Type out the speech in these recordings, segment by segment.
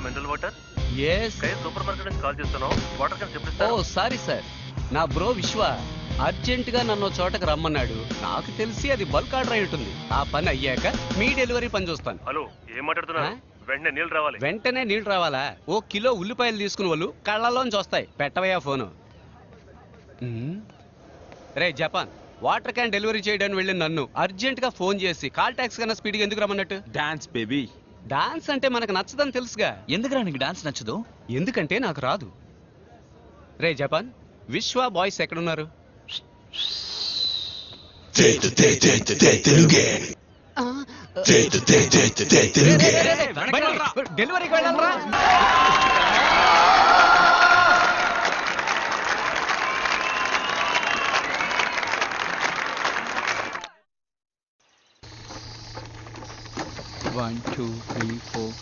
Mineral water? Sky super market నుంచి call చేస్తున్నాం water can ఓ చెప్పిస్తారు సారీ సార్. నా బ్రో విశ్వ అర్జెంట్గా నన్ను చోటకి రమ్మన్నాడు. నాకు తెలిసి అది బల్క్ ఆర్డర్ అయి ఉంటుంది. ఆ పని అయ్యాక మీ డెలివరీ పని చూస్తాను. హలో ఏం మాట్లాడుతున్నారు? ఆ? వెంటనే నీళ్ళు రావాలి. వెంటనే నీళ్ళు రావాలా? ఓ కిలో ఉల్లిపాయలు తీసుకుని వాళ్ళు కళ్ళలోంచి వస్తాయి. పెట్టవయ్యా ఫోను. ఉమ్. రే జపాన్ వాటర్ క్యాన్ డెలివరీ చేయడానికి వెళ్ళిన నన్ను అర్జెంట్గా ఫోన్ చేసి కాల్ ట్యాక్స్ కన్నా స్పీడ్గా ఎందుకు రమ్మన్నట్టు? Dance baby. డాన్స్ అంటే మనకు నచ్చదని తెలుసుగా ఎందుకురా నీకు డాన్స్ నచ్చదు ఎందుకంటే నాకు రాదు రే జపాన్ విశ్వ బాయ్స్ ఎక్కడున్నారు డెలివరీకి వెళ్ళాలరా one two three four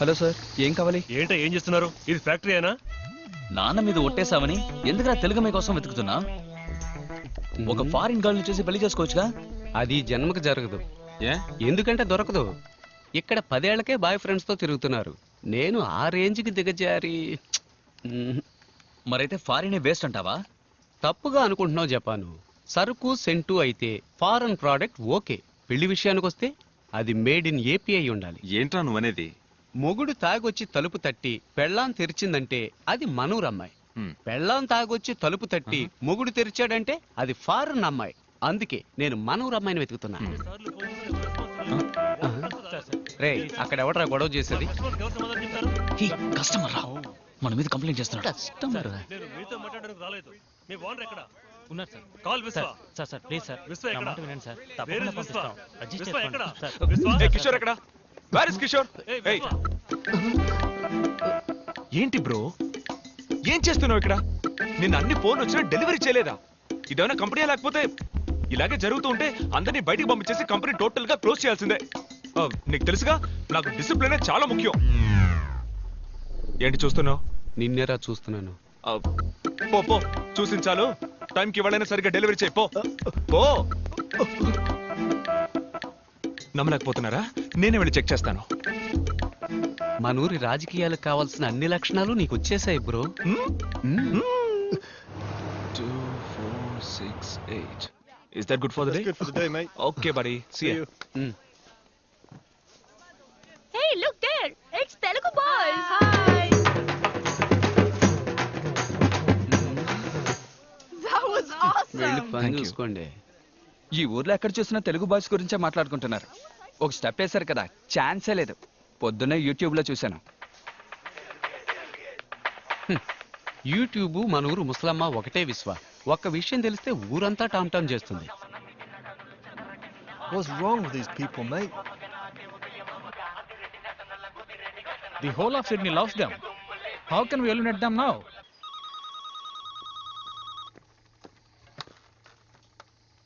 hello sir ఏం కావాలి? ఏంటో ఏం చేస్తున్నారు? ఇది ఫ్యాక్టరీ అయినా నాన్న మీద ఒట్టేసావని ఎందుకురా తెలుగు మీ కోసం వెతుకుతున్నా? ఒక ఫారిన్ గర్ల్ని చూసి పెళ్ళి చేసుకోవచ్చుగా? అది జన్మకు జరగదు. ఏ? ఎందుకంటే దొరకదు. ఇక్కడ పదేళ్ళకే బాయ్ ఫ్రెండ్స్తో తిరుగుతున్నారు. నేను ఆ రేంజ్కి దిగజారి. మ్మ్. మరైతే ఫారినే వేస్ట్ అంటావా? తప్పుగా అనుకుంటున్నావు జపాను. సరుకు సెంటు అయితే ఫారెన్ ప్రోడక్ట్ ఓకే. పెళ్ళి విషయానికి వస్తే అది మేడ్ ఇన్ ఏపీ అయి ఉండాలి. ఏంట్రా నువ్వనేది? మొగుడు తాగొచ్చి తలుపు తట్టి పెళ్ళాం తెరిచిందంటే అది మనూరు అమ్మాయి. హ్మ్. పెళ్ళాం తాగొచ్చి తలుపు తట్టి మొగుడు తెరిచాడంటే అది ఫారెన్ అమ్మాయి. అందుకే నేను మనూరు అమ్మాయిని వెతుకుతున్నా. రే అక్కడ ఎవడరా గొడవ చేసేది? హీ, కస్టమర్ రా. మన మీద కంప్లైంట్ చేస్తున్నాడు. కస్టమర్ నేను మీతో మాట్లాడడానికి రాలేదు. మీ ఓనర్ ఎక్కడ? ఉన్నారు sir. Call Vishwa. Sir sir please sir. Vishwa నా? మాట వినండి సార్. తప్పకుండా? పంపిస్తాం. అడ్జస్ట్ విశ్వ ఎక్కడ? చేసుకోండి సార్. విశ్వ? ఏ కిషోర్ ఎక్కడ? Where is Kishore? ఏయ్, ఏయ్, విశ్వ. ఏంటి బ్రో? ఏం చేస్తున్నావు ఇక్కడ? నిన్న అన్ని ఫోన్ వచ్చినా డెలివరీ చేయలేదా? ఇదేమైనా కంపెనీ లేకపోతే ఇలాగే జరుగుతూ ఉంటే అందరినీ బయటికి పంపించేసి కంపెనీ టోటల్గా క్లోజ్ చేయాల్సిందే. ఆ, నీకు తెలుసుగా నాకు డిసిప్లిన్ చాలా ముఖ్యం. ఏంటి చూస్తున్నావు? నిన్నేరా చూస్తున్నాను. ఆ, పో పో. చూసించాలు టైంకి ఇవ్వాలైనా సరిగ్గా డెలివరీ చేయి. పో. పో. నమ్మలేకపోతున్నారా? నేనే వెళ్ళి చెక్ చేస్తాను. మన ఊరి రాజకీయాలకు కావాల్సిన అన్ని లక్షణాలు నీకు వచ్చేసాయి bro? Two four six eight. Is that good for the day. Okay buddy see పని Thank you. చూసుకోండి. ఈ ఊర్లో ఎక్కడ చూసినా తెలుగు బాయ్స్ గురించే మాట్లాడుకుంటున్నారు. ఒక స్టెప్ వేశారు కదా ఛాన్సే లేదు. పొద్దున్నే యూట్యూబ్లో చూశాను యూట్యూబ్ మన ఊరు ముసలమ్మ ఒకటే విశ్వ. ఒక్క విషయం తెలిస్తే ఊరంతా టామ్ టామ్ చేస్తుంది. What's wrong with these people, mate? The whole of Sydney loves them how can we eliminate them now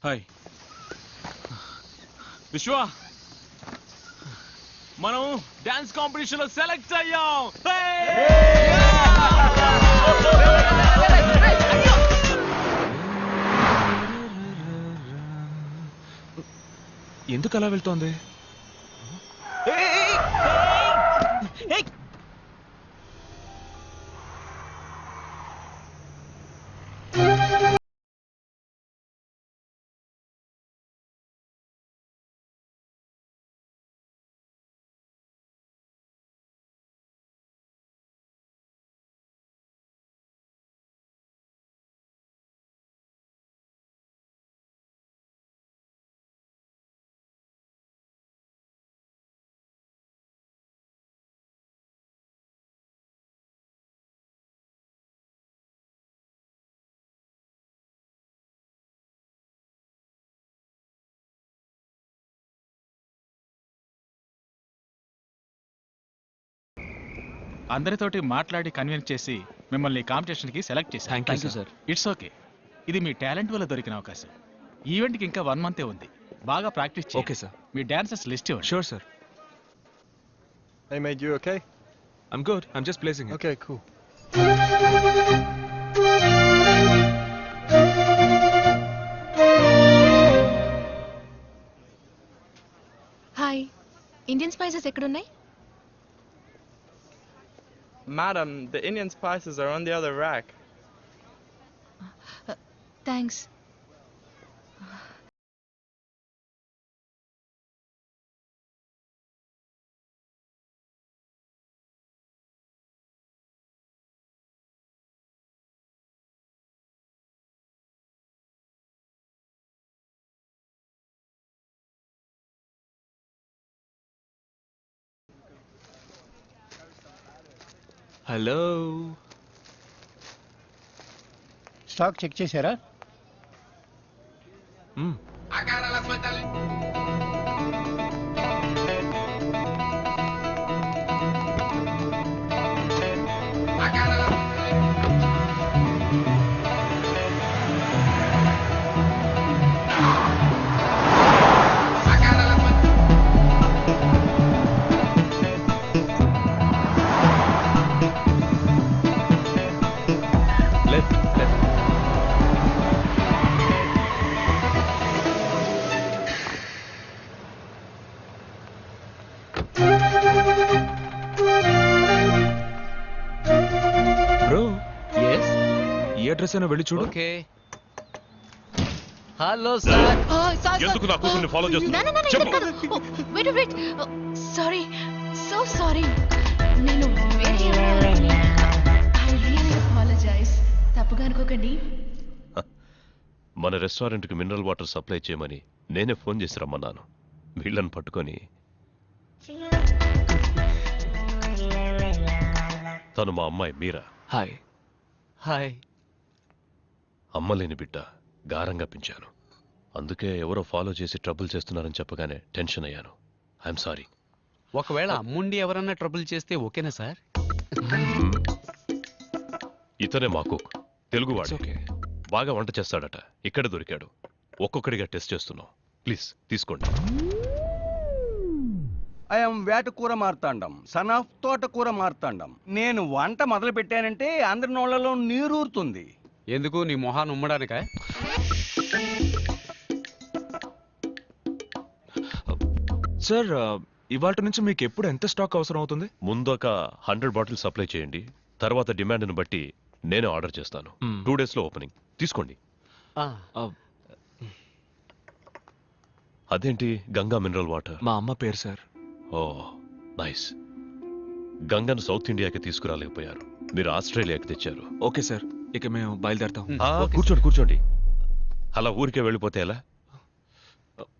hi. Vishwa మనం డాన్స్ కాంపిటీషన్లో సెలెక్ట్ అయ్యాం. ఎందుకు అలా వెళ్తోంది? అందరితోటి మాట్లాడి కన్విన్స్ చేసి మిమ్మల్ని కాంపిటీషన్కి సెలెక్ట్ చేశాను thank you sir it's okay ఇది మీ టాలెంట్ వల్ల దొరికిన అవకాశం. ఈవెంట్కి ఇంకా వన్ మంతే ఉంది. బాగా ప్రాక్టీస్ ఓకే సార్ మీ డాన్సర్స్ లిస్ట్ ఇవ్వండి. Sure sir Hey, mate, you okay? I'm good I'm just placing Okay, cool. Hi Indian spices ఎక్కడున్నాయి? Madam, the Indian spices are on the other rack. Uh, thanks. Hello. Stock check చేశారా? Address అయినా వెళ్ళి చూడు. Okay. Hello sir. ఎందుకు నా కూతుర్ని చేస్తున్నావు? చెప్పు. Oh, sorry. So sorry. నేను. తప్పుగా అనుకోకండి. మన రెస్టారెంట్కి మినరల్ వాటర్ సప్లై చేయమని నేనే ఫోన్ చేసి రమ్మన్నాను. వీళ్ళని పట్టుకొని. తను మా అమ్మాయి మీరా? హాయ్. హాయ్. అమ్మలేని బిడ్డ గారంగా పెంచాను. అందుకే ఎవరో ఫాలో చేసి ట్రబుల్ చేస్తున్నారని చెప్పగానే టెన్షన్ అయ్యాను. I'm sorry. ఒకవేళ అమ్ముండి ఎవరన్నా ట్రబుల్ చేస్తే ఓకేనా సార్? ఇతనే మా కుక్. తెలుగువాడు. ఓకే బాగా వంట చేస్తాడట. ఇక్కడ దొరికాడు. ఒక్కొక్కడిగా టెస్ట్ చేస్తున్నాం. ప్లీజ్ తీసుకోండి. I'm Vetakura Marthandam. Son of Thotakura Marthandam. నేను వంట మొదలు పెట్టానంటే అందరి నోళ్ళలో నీరూరుతుంది. ఎందుకు నీ మొహాన్ని ఉమ్మడానికా? సార్ ఇవాళ నుంచి మీకు ఎప్పుడు ఎంత స్టాక్ అవసరం అవుతుంది? ముందు ఒక హండ్రెడ్ బాటిల్ సప్లై చేయండి తర్వాత డిమాండ్ని బట్టి నేనే ఆర్డర్ చేస్తాను. మ్మ్. టూ డేస్లో ఓపెనింగ్. తీసుకోండి. అదేంటి గంగా మినరల్ వాటర్? మా అమ్మ పేరు సార్. Oh nice. గంగను సౌత్ ఇండియాకి తీసుకురాలేకపోయారు. మీరు ఆస్ట్రేలియాకి తెచ్చారు. Okay sir. ఇక మేము బయలుదేరుతాం. ఆ, కూర్చోండి కూర్చోండి. అలా ఊరికే వెళ్ళిపోతే ఎలా?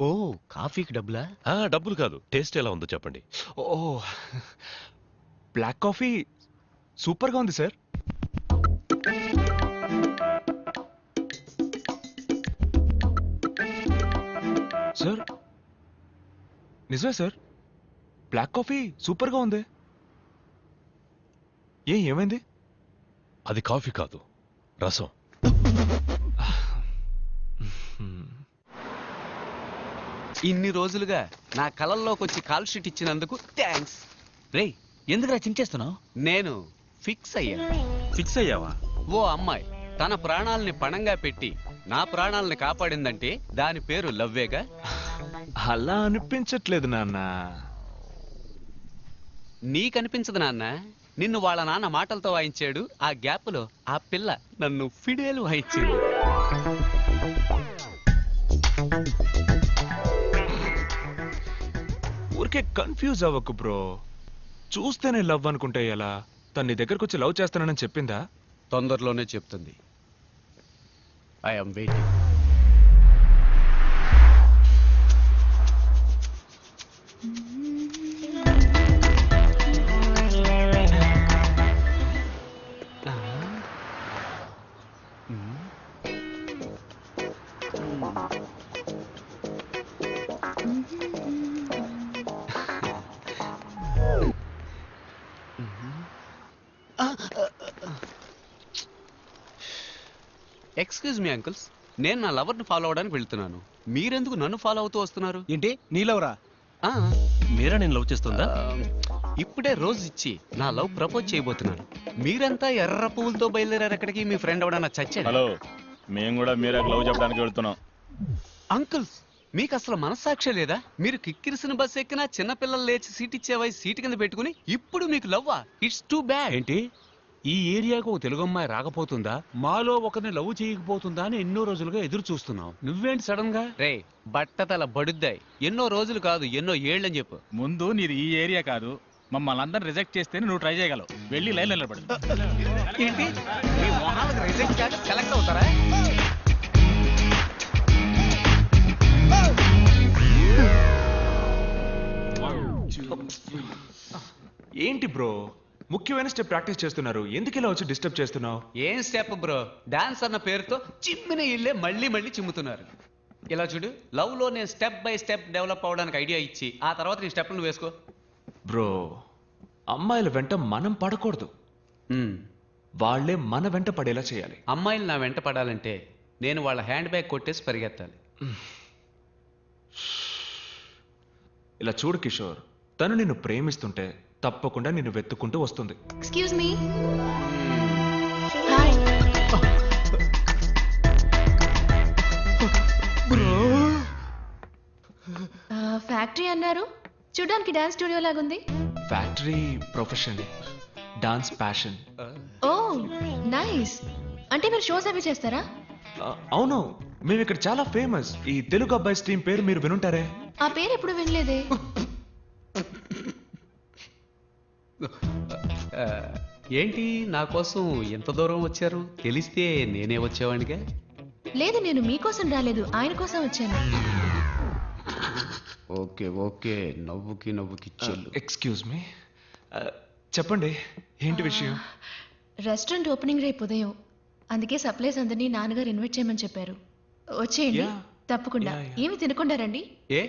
ఓ కాఫీకి డబ్బులా? ఆ, డబ్బులు కాదు. టేస్ట్ ఎలా ఉందో చెప్పండి. ఓ బ్లాక్ కాఫీ సూపర్గా ఉంది సార్. సార్ నిజమే సార్. బ్లాక్ కాఫీ సూపర్గా ఉంది. ఏ ఏమైంది? అది కాఫీ కాదు. రసం. ఇన్ని రోజులుగా నా కలల్లోకి వచ్చి కాల్ షీట్ ఇచ్చినందుకు థ్యాంక్స్ రేయ్ ఎందుకురా చించేస్తున్నావు? నేను ఫిక్స్ అయ్యాను ఫిక్స్ అయ్యావా? ఓ అమ్మాయి తన ప్రాణాల్ని పణంగా పెట్టి నా ప్రాణాల్ని కాపాడిందంటే దాని పేరు లవ్వేగా? అలా అనిపించట్లేదు నాన్న. నీకనిపించదు నాన్న. నిన్ను వాళ్ళ నాన్న మాటలతో వాయించాడు. ఆ గ్యాప్లో ఆ పిల్ల నన్ను ఫిడేలు వాయించింది. ఊరికే కన్ఫ్యూజ్ అవ్వకు బ్రో. చూస్తేనే లవ్ అనుకుంటే ఎలా? తన నీ దగ్గరకు వచ్చి లవ్ చేస్తానని చెప్పిందా? తొందరలోనే చెప్తుంది. I'm waiting excuse me uncles నేను నా లవర్ని ఫాలో అవడానికి వెళ్తున్నాను. మీరెందుకు నన్ను ఫాలో అవుతూ వస్తున్నారు? ఏంటి? నీలవరా ఆ, మీరా నేను లవ్ చేస్తుందా? ఇప్పుడే రోజు ఇచ్చి నా లవ్ ప్రపోజ్ చేయబోతున్నాను. మీరంతా ఎర్ర పువ్వులతో బయలుదేరారు ఎక్కడికి? మీ ఫ్రెండ్ ఎవడన్నా చచ్చాడు? హలో మేము కూడా మీరే లవ్ చెప్పడానికి వెళ్తున్నాం. అంకుల్స్ మీకు అసలు మనస్సాక్షి లేదా? మీరు కిక్కిరిసిన బస్ ఎక్కినా చిన్నపిల్లలు లేచి సీట్ ఇచ్చేవై సీట్ కింద పెట్టుకుని ఇప్పుడు మీకు లవ్వా ఇట్స్ టూ బ్యాడ్ ఏంటి? ఈ ఏరియాకు ఒక తెలుగు అమ్మాయి రాకపోతుందా? మాలో ఒకరిని లవ్ చేయకపోతుందా అని ఎన్నో రోజులుగా ఎదురు చూస్తున్నాం. నువ్వేంటి సడన్గా? రే బట్టతల బడుద్దాయి. ఎన్నో రోజులు కాదు ఎన్నో ఏళ్ళని చెప్పు. ముందు నీది ఈ ఏరియా కాదు. మమ్మల్ని అందరిని రిజెక్ట్ చేస్తేనే నువ్వు ట్రై చేయగలవు. వెళ్ళి లైన్ నిలబడు ఏంటి? మీ మొహాలకు రిజెక్ట్ కాక సెలెక్ట్ అవుతారా? ఏంటి బ్రో? ముఖ్యమైన స్టెప్ ప్రాక్టీస్ చేస్తున్నారు. ఎందుకు ఇలా వచ్చి డిస్టర్బ్ చేస్తున్నావు? ఏం స్టెప్ బ్రో డాన్స్ అన్న పేరుతో చిమ్మిన ఇల్లే మళ్ళీ మళ్ళీ చిమ్ముతున్నారు. ఇలా చూడు లవ్లో నేను స్టెప్ బై స్టెప్ డెవలప్ అవడానికి ఐడియా ఇచ్చి ఆ తర్వాత నీ స్టెప్ నువ్వు వేసుకో. బ్రో అమ్మాయిల వెంట మనం పడకూడదు. వాళ్ళే మన వెంట పడేలా చేయాలి. అమ్మాయిలు నా వెంట పడాలంటే నేను వాళ్ళ హ్యాండ్ బ్యాగ్ కొట్టేసి పరిగెత్తాలి. ఇలా చూడు కిషోర్ తను నిన్ను ప్రేమిస్తుంటే తప్పకుండా నిన్ను వెతుక్కుంటూ వస్తుంది. ఎక్స్క్యూజ్ మీ హాయ్ ఫ్యాక్టరీ అన్నారు. చూడడానికి డాన్స్ స్టూడియో లాగుంది. Factory profession dance passion oh nice అంటే మీరు షోస్ అవి చేస్తారా? అవును. మేము ఇక్కడ చాలా ఫేమస్ ఈ తెలుగు అబ్బాయి స్ట్రీమ్ పేరు మీరు వినుంటారే? ఆ పేరు ఎప్పుడు వినలేదే. ఏంటి నా కోసం ఎంత దూరం వచ్చారు? తెలిస్తే నేనే వచ్చేవాడిగా లేదు నేను మీకోసం రాలేదు ఆయన కోసం వచ్చాను. ఓకే ఓకే నవ్వుకి నవ్వుకి చెల్లు. Excuse me. చెప్పండి ఏంటి విషయం? రెస్టారెంట్ ఓపెనింగ్ రేపు ఉదయం. అందుకే సప్లైస్ అందరినీ నాన్నగారు ఇన్వైట్ చేయమని చెప్పారు. వచ్చేయండి. తప్పకుండా. ఏమి తినకుండా రండి. ఏ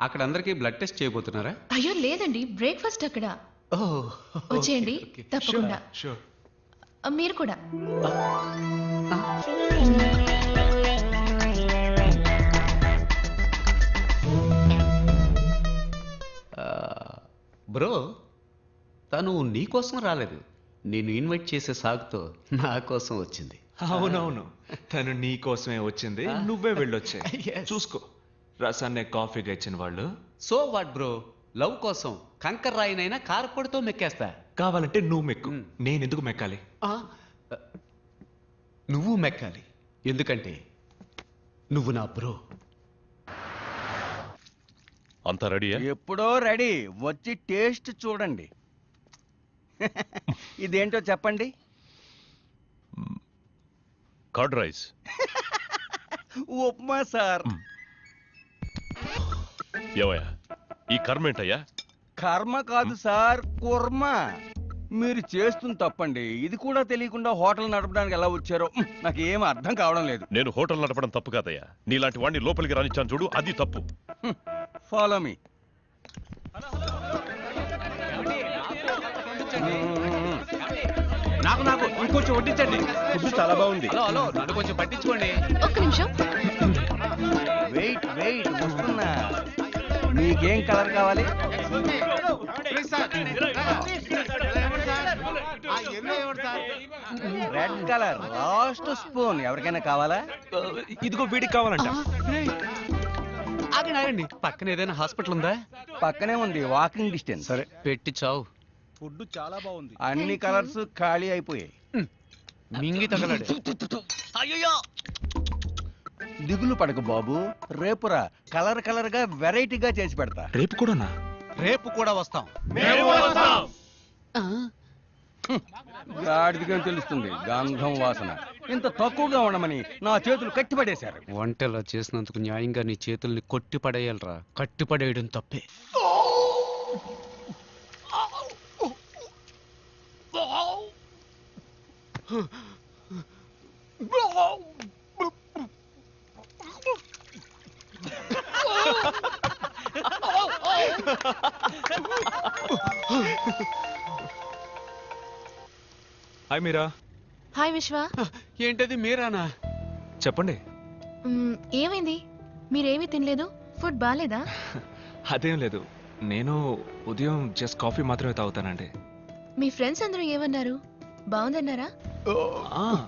అక్కడ అందరికీ బ్లడ్ టెస్ట్ చేయబోతున్నారా? అయ్యో లేదండి బ్రేక్ఫాస్ట్ అక్కడ. వచ్చేయండి తప్పకుండా. మీరు కూడా. బ్రో తను నీ కోసం రాలేదు. నేను ఇన్వైట్ చేసే సాగుతో నా కోసం వచ్చింది. అవునవును. తను నీ కోసమే వచ్చింది. నువ్వే వెళ్ళొచ్చే. చూసుకో. రసాన్నే కాఫీగా ఇచ్చిన వాళ్ళు. సో వాట్ బ్రో లవ్ కోసం కంకర్ రాయినైనా కారపొడితో మెక్కేస్తా. కావాలంటే నువ్వు మెక్కు. నేను ఎందుకు మెక్కాలి? ఆ, నువ్వు మెక్కాలి. ఎందుకంటే నువ్వు నా బ్రో. అంతా రెడీయా? ఎప్పుడో రెడీ. వచ్చి టేస్ట్ చూడండి. ఇదేంటో చెప్పండి. Curd rice. ఉప్మా సార్. ఏవయ్యా? ఈ కర్మ ఏంటయ్యా? కర్మ కాదు సార్ కుర్మ. మీరు చేస్తుంది తప్పండి. ఇది కూడా తెలియకుండా హోటల్ నడపడానికి ఎలా వచ్చారో నాకు ఏం అర్థం కావడం లేదు. నేను హోటల్ నడపడం తప్పు కాదయ్యా. నీలాంటి వాడిని లోపలికి రానిచ్చాను చూడు అది తప్పు. ఫాలో మీ నాకు నాకు ఇంకొంచెం వడ్డించండి. ఫుడ్ చాలా బాగుంది. హలో హలో నన్ను కొంచెం పట్టించుకోండి. ఒక్క నిమిషం. మీకేం కలర్ కావాలి? Red colour last spoon. ఎవరికైనా కావాలా? ఇదిగో వీడికి కావాలంట. ఆగండి పక్కన ఏదైనా హాస్పిటల్ ఉందా? పక్కనే ఉంది వాకింగ్ డిస్టెన్స్. సరే. పెట్టి చావు. ఫుడ్ చాలా బాగుంది. అన్ని కలర్స్ ఖాళీ అయిపోయాయి. మింగి తగలడు. దిగులు పడకు బాబు. రేపురా కలర్ కలర్గా వెరైటీగా చేసి పెడతా. రేపు కూడానా? రేపు కూడా వస్తాం. గాడిదిగా తెలుస్తుంది గంధం వాసన. ఇంత తక్కువగా ఉండమని నా చేతులు కట్టిపడేశారు. వంటలా చేసినందుకు న్యాయంగా నీ చేతుల్ని కొట్టి పడేయాలరా కట్టి పడేయడం తప్పే హాయ్ మీరా. హాయ్ విశ్వ. ఏంటది మీరానా? చెప్పండి. మ్, ఏమైంది? మీరేమీ తినలేదు? ఫుడ్ బాగాలేదా అదేం లేదు. నేను ఉదయం జస్ట్ కాఫీ మాత్రమే తాగుతానండి. మీ ఫ్రెండ్స్ అందరూ ఏమన్నారు? బాగుందన్నారా? ఆ,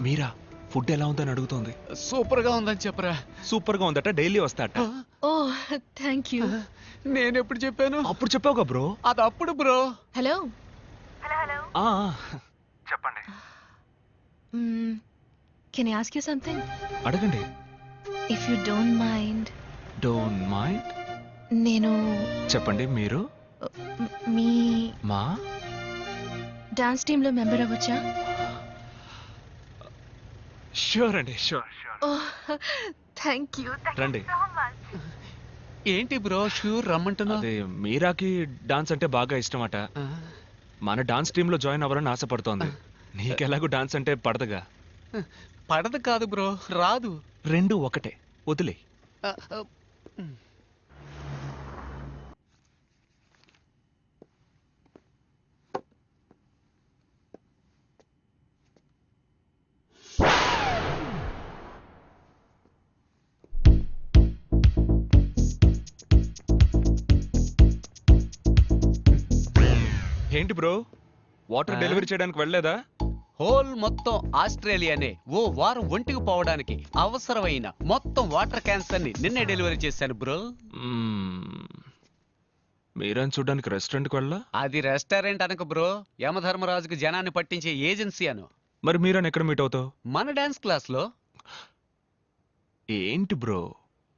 మీరా? ఫుడ్ ఎలా ఉందని అడుగుతోంది. సూపర్గా ఉందని చెప్పరా. సూపర్గా ఉందట డైలీ వస్తాట. Oh thank you. నేను ఎప్పుడు చెప్పాను? అప్పుడు చెప్పావుగా బ్రో? అది అప్పుడు బ్రో. హలో. ఆ. Can I ask you something అడగండి. If you don't mind don't mind నేను చెప్పండి మీరు? మ్, మీ మా? డాన్స్ టీంలో మెంబర్ అవ్వచ్చా? షూర్ అండి షూర్ థ్యాంక్ యూ రండి. ఏంటి బ్రో షూర్ రమ్మంటున్నా అదే మీరాకి డాన్స్ అంటే బాగా ఇష్టమట. మన డాన్స్ టీమ్లో జాయిన్ అవ్వాలని ఆశపడుతోంది. నీకెలాగూ డాన్స్ అంటే పడదుగా. పడదు కాదు బ్రో రాదు. రెండు ఒకటే వదిలే. ఏంటి బ్రో? వాటర్? డెలివరీ చేయడానికి వెళ్ళలేదా? హోల్ మొత్తం ఆస్ట్రేలియానే ఓ వారం ఒంటికి పోవడానికి అవసరమైన మొత్తం వాటర్ క్యాన్సర్ని నిన్నే డెలివరీ చేశాను బ్రో. మీరని చూడడానికి రెస్టారెంట్కి వెళ్ళా అది రెస్టారెంట్ అనక బ్రో. యమధర్మరాజుకి జనాన్ని పట్టించే ఏజెన్సీ అను. మరి మీరని ఎక్కడ మీట్ అవుతావు? మన డాన్స్ క్లాస్లో ఏంటి బ్రో?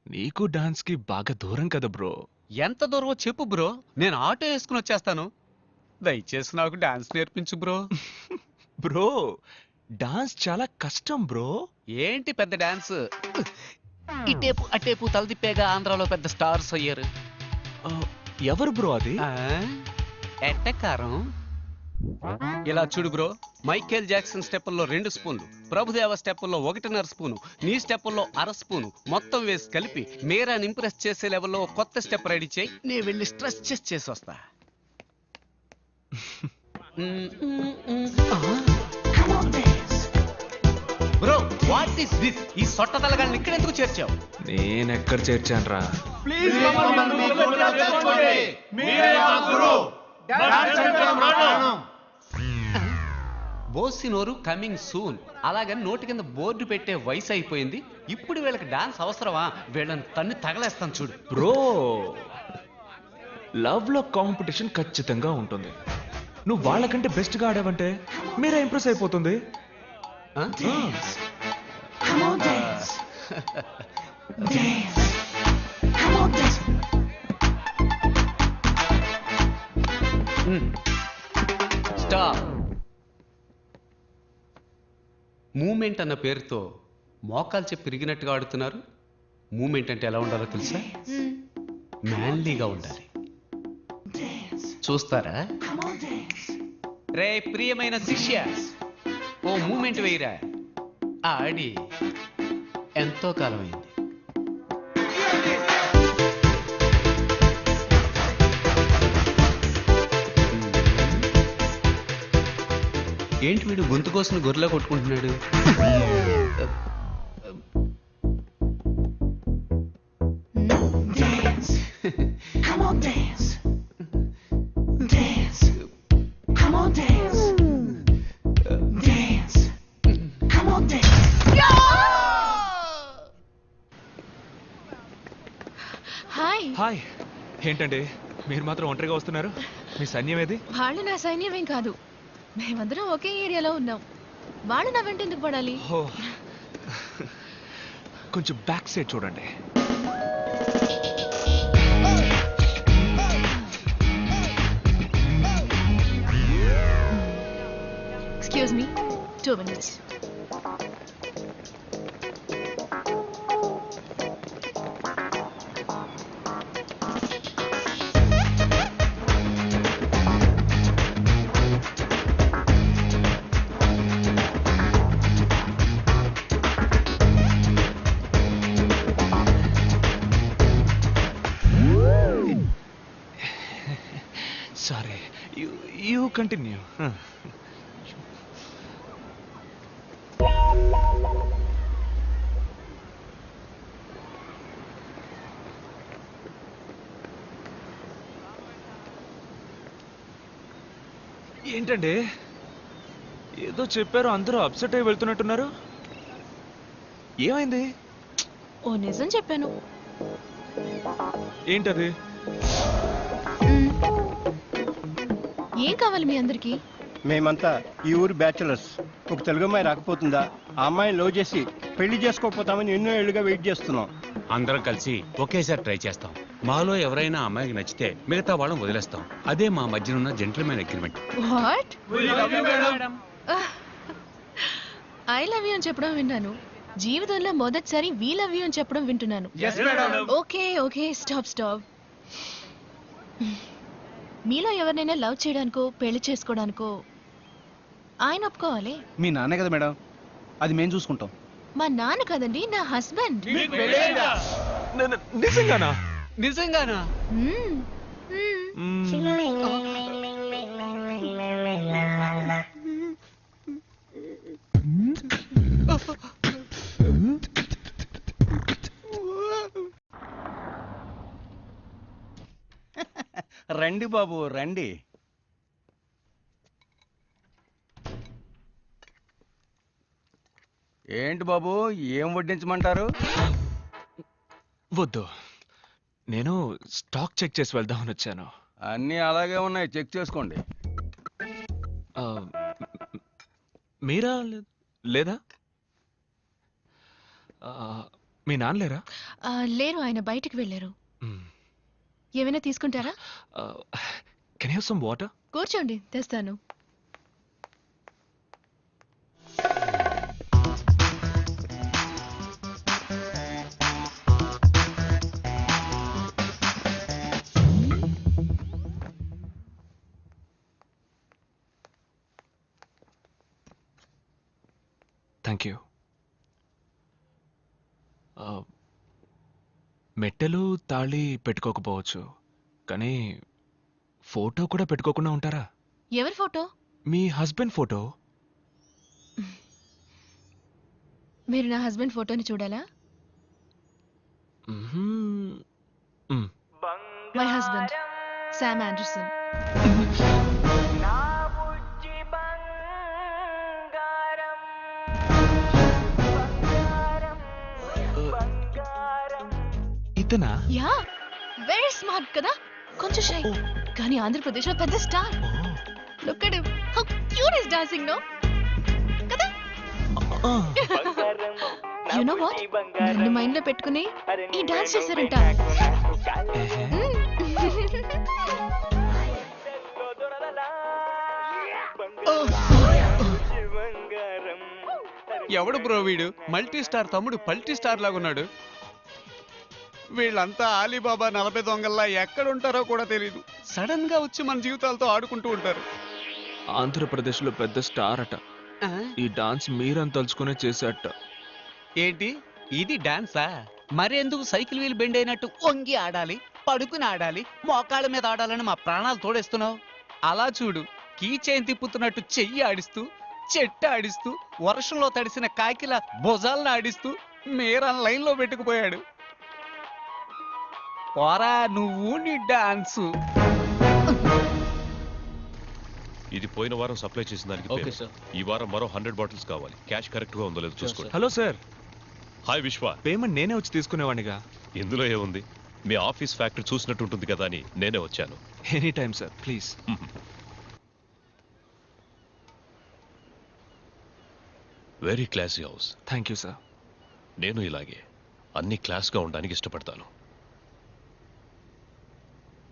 నీకు డాన్స్కి బాగా దూరం కదా బ్రో. ఎంత దూరమో చెప్పు బ్రో. నేను ఆటో వేసుకుని వచ్చేస్తాను. దయచేసి నాకు డాన్స్ నేర్పించు బ్రో. బ్రో డాన్స్ చాలా కష్టం బ్రో. ఏంటి పెద్ద డాన్స్? ఇటేపు అటేపు తలదిప్పేగా ఆంధ్రాలో పెద్ద స్టార్స్ అయ్యారు. ఆ, ఎవరు బ్రో అది? ఆ? ఎట్టకారం ఇలా చూడు బ్రో మైకేల్ జాక్సన్ స్టెప్పుల్లో రెండు స్పూన్లు ప్రభుదేవ స్టెప్పుల్లో ఒకటిన్నర స్పూను నీ స్టెప్పుల్లో అర స్పూను మొత్తం వేసి కలిపి మీరాని ఇంప్రెస్ చేసే లెవెల్లో కొత్త స్టెప్ రెడీ చేయి నేను వెళ్ళి స్ట్రెస్ చేసి చేసి వస్తా. బ్రో వాట్ ఇస్ దిస్ ఈ సొట్ట తలగాన్ని ఇక్కడ ఎందుకు చేర్చావు? నేను ఎక్కడ చేర్చాను రా బోసినోరు కమింగ్ సూన్ అలాగని నోటి కింద బోర్డు పెట్టే వయసు అయిపోయింది. ఇప్పుడు వీళ్ళకి డాన్స్ అవసరమా? వీళ్ళని తన్ని తగలేస్తాను చూడు. బ్రో లవ్లో కాంపిటీషన్ ఖచ్చితంగా ఉంటుంది. నువ్వు వాళ్ళకంటే బెస్ట్గా ఆడావంటే మీరే ఇంప్రెస్ అయిపోతుంది? స్టాప్ మూమెంట్ అన్న పేరుతో మోకాలు చెప్పి పెరిగినట్టుగా ఆడుతున్నారు. మూమెంట్ అంటే ఎలా ఉండాలో తెలుసా? మ్యాన్లీగా ఉండాలి. చూస్తారా? రే ప్రియమైన శిష్య ఓ మూమెంట్ వేయరా. ఆడి. ఎంతో కాలమైంది. ఏంటి వీడు గొంతు కోసం గొర్రెలా కొట్టుకుంటున్నాడు? హాయ్. హాయ్. ఏంటండి? మీరు మాత్రం ఒంటరిగా వస్తున్నారు? మీ సైన్యం ఏది? వాళ్ళు నా సైన్యమేం కాదు. మేమందరం ఒకే ఏరియాలో ఉన్నాం. వాళ్ళు నా వెంట ఎందుకు పడాలి? ఓ. కొంచెం బ్యాక్ సైడ్ చూడండి. Excuse me two minutes continue. ఏంటండి? ఏదో చెప్పారు అందరూ అప్సెట్ అయి వెళ్తున్నట్టున్నారు. ఏమైంది? ఓ నిజం చెప్పాను. ఏంటది? ఏం కావాలి మీ అందరికి? మేమంతా ఈ ఊరు బ్యాచులర్స్. ఒక తెలుగు అమ్మాయి రాకపోతుందా? ఆ అమ్మాయిని లవ్ చేసి పెళ్ళి చేసుకోకపోతామని ఎన్నో ఏళ్ళుగా వెయిట్ చేస్తున్నాం. అందరం కలిసి ఒకేసారి ట్రై చేస్తాం. మాలో ఎవరైనా అమ్మాయికి నచ్చితే మిగతా వాళ్ళని వదిలేస్తాం. అదే మా మధ్యన ఉన్న gentlemen agreement what I love you అని చెప్పడం విన్నాను. జీవితంలో మొదటిసారి వీ లవ్ యూ అని చెప్పడం వింటున్నాను. ఓకే ఓకే స్టాప్ స్టాప్ మీలో ఎవరినైనా లవ్ చేయడానికో పెళ్ళి చేసుకోవడానికో ఆయన ఒప్పుకోవాలి? మీ నాన్నే కదా మేడం. అది మేము చూసుకుంటాం. మా నాన్న కదండి నా హస్బెండ్. నిజంగానా? నిజంగానా? రండి బాబు రండి. ఏంటి బాబు ఏం వడ్డించమంటారు? వద్దు. నేను స్టాక్ చెక్ చేసి వెళ్దామని వచ్చాను. అన్నీ అలాగే ఉన్నాయి చెక్ చేసుకోండి. ఆ, మీరా లే- లేదా? ఆ, మీ నాన్న లేరా? ఆ, లేరు ఆయన బయటికి వెళ్ళారు. ఏమైనా తీసుకుంటారా? కెన్ హ్యావ్ సమ్ వాటర్ కూర్చోండి తెస్తాను. మెట్టెలు తాళి పెట్టుకోకపోవచ్చు. కానీ ఫోటో కూడా పెట్టుకోకుండా ఉంటారా? ఎవరి ఫోటో? మీ హస్బెండ్ ఫోటో. మీరు నా హస్బెండ్ ఫోటోని చూడాలా? మై. హస్బెండ్ శామ్ ఆండర్సన్ ఇతనా యా వెరీ స్మార్ట్ కదా. కొంచెం షై. కానీ ఆంధ్రప్రదేశ్లో పెద్ద star. Look at how cute is dancing no కదా? యు నో వాట్ నన్ను మైండ్లో పెట్టుకుని ఈ డాన్స్ చేశారంట. ఎవడు బ్రో వీడు? మల్టీ స్టార్ తమ్ముడు పల్టీ స్టార్ లాగా ఉన్నాడు వీళ్ళంతా ఆలీబాబా నలభై దొంగల్లా ఎక్కడ ఉంటారో కూడా తెలియదు సడన్గా వచ్చి మన జీవితాలతో ఆడుకుంటూ ఉంటారు. ఆంధ్రప్రదేశ్లో పెద్ద స్టార్ అట. ఈ డాన్స్ మీరని తలుచుకునే చేసేట ఏంటి? ఇది డాన్సా? మరెందుకు సైకిల్ వీల్ బెండ్ అయినట్టు వంగి ఆడాలి పడుకుని ఆడాలి మోకాళ్ళ మీద ఆడాలని మా ప్రాణాలు తోడేస్తున్నావు? అలా చూడు కీ చైన్ తిప్పుతున్నట్టు చెయ్యి ఆడిస్తూ చెట్టు ఆడిస్తూ వర్షంలో తడిసిన కాకిల భుజాలను ఆడిస్తూ మీరన్ లైన్లో పెట్టుకుపోయాడు. పోరా నువ్వు నీ డాన్సు. ఇది పోయిన వారం సప్లై చేసిన దానికి ఓకే, payment. ఈ వారం మరో హండ్రెడ్ బాటిల్స్ కావాలి. క్యాష్ కరెక్ట్గా ఉందో లేదో చూసుకోండి. Hello sir. Hi Vishwa. Payment నేనే వచ్చి తీసుకునేవాడిగా ఇందులో ఏముంది? మీ ఆఫీస్ ఫ్యాక్టరీ చూసినట్టు ఉంటుంది కదా అని నేనే వచ్చాను. Any time sir please very classy house thank you sir నేను ఇలాగే అన్ని క్లాస్గా ఉండడానికి ఇష్టపడతాను.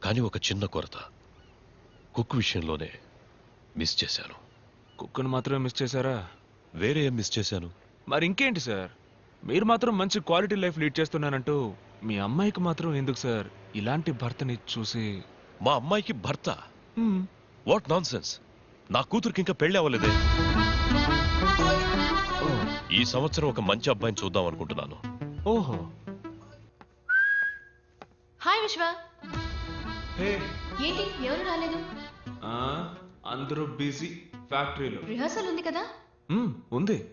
కానీ ఒక చిన్న కొరత. కుక్ విషయంలోనే మిస్ చేశాను. కుక్కను మాత్రమే మిస్ చేశారా? వేరే ఏం మిస్ చేశాను? మరి ఇంకేంటి సార్? మీరు మాత్రం మంచి క్వాలిటీ లైఫ్ లీడ్ చేస్తున్నానంటూ మీ అమ్మాయికి మాత్రం ఎందుకు సార్ ఇలాంటి భర్తని చూసి? మా అమ్మాయికి భర్త? వాట్ నాన్ సెన్స్ నా కూతురికి ఇంకా పెళ్ళి అవ్వలేదే. ఈ సంవత్సరం ఒక మంచి అబ్బాయిని చూద్దాం అనుకుంటున్నాను. ఓహో. హాయ్ విశ్వ. ఏంటి? ఎవరు రాలేదు? అందరూ బిజీ ఫ్యాక్టరీలో. రిహార్సల్ ఉంది కదా? ఉంది.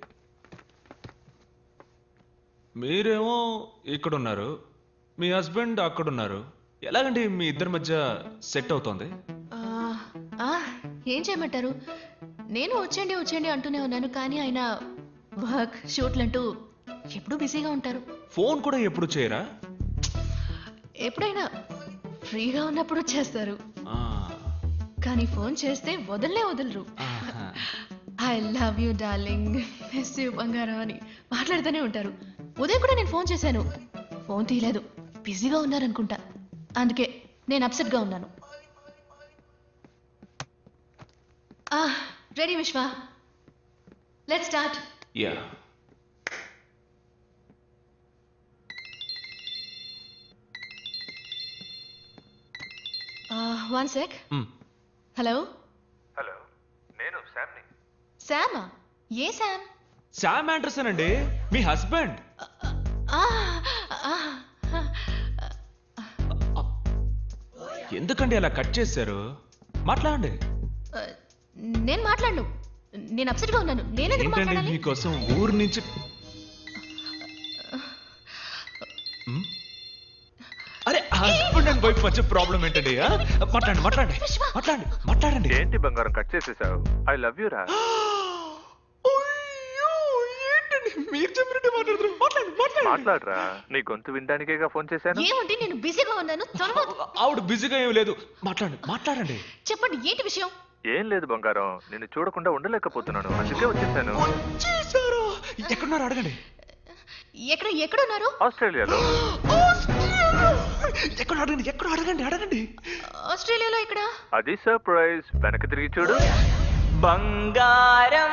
మీరేమో ఇక్కడ ఉన్నారు మీ హస్బెండ్ అక్కడ ఉన్నారు ఎలాగండి మీ ఇద్దరి మధ్య సెట్ అవుతోంది? ఏం చేయమంటారు? నేను వచ్చేయండి వచ్చేయండి అంటూనే ఉన్నాను కానీ ఆయన వర్క్ షూట్లు అంటూ ఎప్పుడూ బిజీగా ఉంటారు. ఫోన్ కూడా ఎప్పుడు చేయరా? ఎప్పుడైనా ఫ్రీగా ఉన్నప్పుడు చేస్తారు. ఆ, కానీ ఫోన్ చేస్తే వదలనే వదలరు. I love you darling miss you బంగారం అని మాట్లాడుతూనే ఉంటారు. ఉదయం కూడా నేను ఫోన్ చేశాను. ఫోన్ తీయలేదు. బిజీగా ఉన్నారనుకుంటా. అందుకే నేను అప్సెట్గా ఉన్నాను. Ready Vishwa let start yeah one sec. Hello hello నేను శామ్ని. శామా? ఏ శామ్? శామ్ ఆండర్సన్ అండి. మీ హస్బెండ్. ఎందుకండి అలా కట్ చేశారు? మాట్లాడండి. నేను మాట్లాడను. నేను అప్సెట్గా ఉన్నాను. నేనెందుకు ఏంటండి మాట్లాడాలి? మీకోసం ఊరు నుంచి వైఫ్ వచ్చే ప్రాబ్లం ఏంటండి? మాట్లాడండి మాట్లాడండి. మాట్లాడండి మాట్లాడండి. ఏంటి బంగారం కట్ చేసేసావు? ఐ లవ్ యూ రా. మీరు చెప్పినట్టే మాట్లాడుతున్నారు మాట్లాడరా. నీ గొంతు వినడానికేగా ఫోన్ చేశాను? ఏమంటే నేను బిజీగా ఉన్నాను. త్వరగా ఆవిడ బిజీగా ఏం లేదు. మాట్లాడండి మాట్లాడండి. చెప్పండి ఏంటి విషయం? ఏం లేదు బంగారం. నిన్ను చూడకుండా ఉండలేకపోతున్నాను. అందుకే వచ్చేసాను. చేశారు ఎక్కడున్నారు? అడగండి. ఎక్కడ ఎక్కడ ఉన్నారు ఆస్ట్రేలియాలో ఎక్కడ అడగండి ఎక్కడ అడగండి అడగండి. ఆస్ట్రేలియాలో ఇక్కడ? అది సర్ప్రైజ్. వెనక్కి తిరిగి చూడు. బంగారం.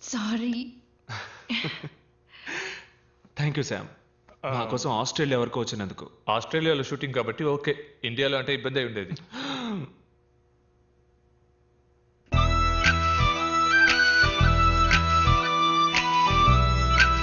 సారీ థ్యాంక్ యూ శామ్ మా కోసం ఆస్ట్రేలియా వరకు వచ్చినందుకు. ఆస్ట్రేలియాలో షూటింగ్ కాబట్టి ఓకే. ఇండియాలో అంటే ఇబ్బంది అయి ఉండేది.